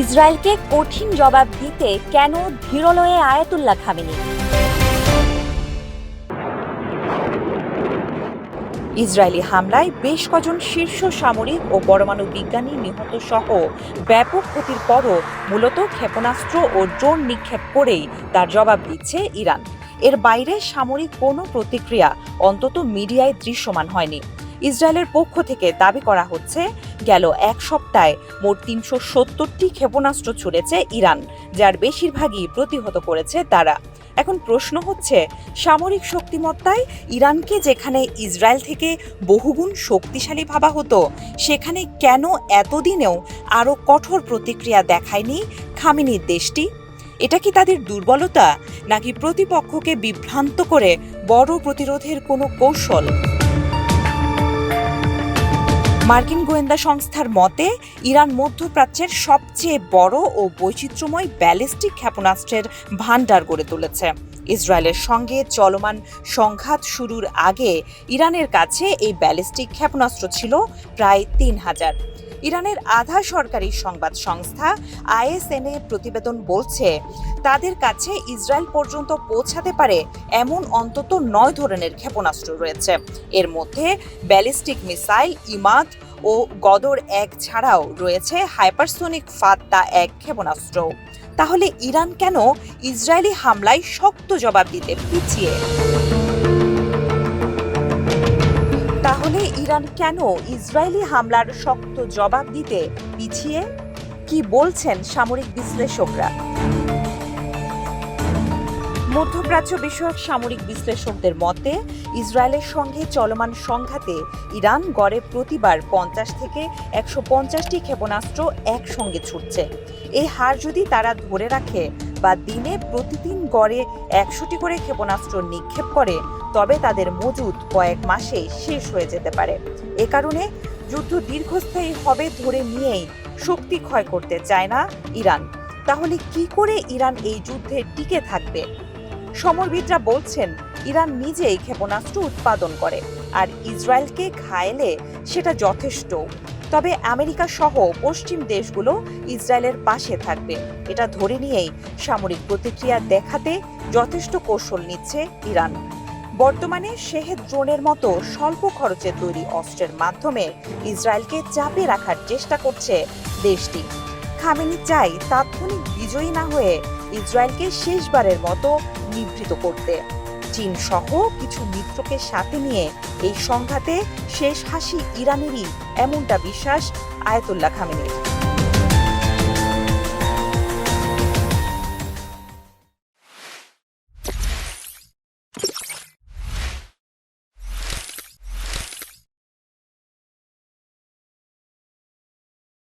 ইসরায়েলকে কঠিন জবাব দিতে কেন ধীরলয়ে আয়াতুল্লাহ খামেনি? ইসরায়েলি হামলায় বেশ কজন শীর্ষ সামরিক ও পরমাণু বিজ্ঞানী নিহত সহ ব্যাপক ক্ষতির পরও মূলত ক্ষেপণাস্ত্র ও ড্রোন নিক্ষেপ করেই তার জবাব দিচ্ছে ইরান। এর বাইরে সামরিক কোনো প্রতিক্রিয়া অন্তত মিডিয়ায় দৃশ্যমান হয়নি। ইসরায়েলের পক্ষ থেকে দাবি করা হচ্ছে গেল এক সপ্তাহে। মোট তিনশো সত্তরটি ক্ষেপণাস্ত্র ছুড়েছে ইরান, যার বেশিরভাগই প্রতিহত করেছে তারা। এখন প্রশ্ন হচ্ছে, সামরিক শক্তিমত্তায় ইরানকে যেখানে ইসরায়েল থেকে বহুগুণ শক্তিশালী ভাবা হতো, সেখানে কেন এতদিনেও আরও কঠোর প্রতিক্রিয়া দেখায়নি খামিনির দেশটি? এটা কি তাদের দুর্বলতা, নাকি প্রতিপক্ষকে বিভ্রান্ত করে বড় প্রতিরোধের কোনো কৌশল? মার্কিন গোয়েন্দা সংস্থার মতে, ইরান মধ্যপ্রাচ্যের সবচেয়ে বড় ও বৈচিত্র্যময় ব্যালিস্টিক ক্ষেপণাস্ত্রের ভাণ্ডার গড়ে তুলেছে। ইসরায়েলের সঙ্গে চলমান সংঘাত শুরুর আগে ইরানের কাছে এই ব্যালিস্টিক ক্ষেপণাস্ত্র ছিল প্রায় তিন হাজার। ইরানের আধা সরকারি সংবাদ সংস্থা আইএসএন আইএসএনএ প্রতিবেদন বলছে, তাদের কাছে ইসরায়েল পর্যন্ত পৌঁছাতে পারে এমন অন্তত নয় ধরনের ক্ষেপণাস্ত্র রয়েছে। এর মধ্যে ব্যালিস্টিক মিসাইল, ইমাদ ও গদর এক ছাড়াও রয়েছে হাইপারসোনিক ফাত্তা এক ক্ষেপণাস্ত্র। তাহলে ইরান কেন ইসরায়েলি হামলায় শক্ত জবাব দিতে পিছিয়ে? তাহলে ইরান কেন ইসরায়েলি হামলার শক্ত জবাব দিতে পিছিয়ে? কি বলছেন সামরিক বিশ্লেষকরা? মধ্যপ্রাচ্য বিষয়ক সামরিক বিশ্লেষকদের মতে, ইসরায়েলের সঙ্গে চলমান সংঘাতে ইরান গড়ে প্রতিবার পঞ্চাশ থেকে একশো পঞ্চাশটি ক্ষেপণাস্ত্র একসঙ্গে ছুটছে। এই হার যদি তারা ধরে রাখে বা দিনে প্রতিদিন গড়ে একশোটি করে ক্ষেপণাস্ত্র নিক্ষেপ করে, তবে তাদের মজুদ কয়েক মাসে শেষ হয়ে যেতে পারে। এ কারণে যুদ্ধ দীর্ঘস্থায়ী হবে ধরে নিয়েই শক্তি ক্ষয় করতে চায় না ইরান। তাহলে কি করে ইরান এই যুদ্ধে টিকে থাকবে? সমরবিদরা বলছেন, ইরান নিজেই ক্ষেপণাস্ত্র উৎপাদন করে, আর ইসরায়েলকে ঘায়েলে সেটা যথেষ্ট। তবে আমেরিকা সহ পশ্চিম দেশগুলো ইসরায়েলের পাশে থাকবে। এটা ধরে নিয়েই সামরিক প্রতিক্রিয়া দেখাতে যথেষ্ট কৌশল নিচ্ছে ইরান। বর্তমানে শেহেদ ড্রোনের মতো স্বল্প খরচে তৈরি অস্ত্রের মাধ্যমে ইসরায়েলকে চাপে রাখার চেষ্টা করছে দেশটি। খামেনি চাই তাৎক্ষণিক বিজয়ী না হয়ে ইসরায়েলকে শেষবারের মতো নিবৃত করতে। চীন সহ কিছু মিত্রকে সাথে নিয়ে এই সংঘাতে শেষ হাসি ইরানেরই, এমনটা বিশ্বাস আয়াতুল্লাহ খামেনির।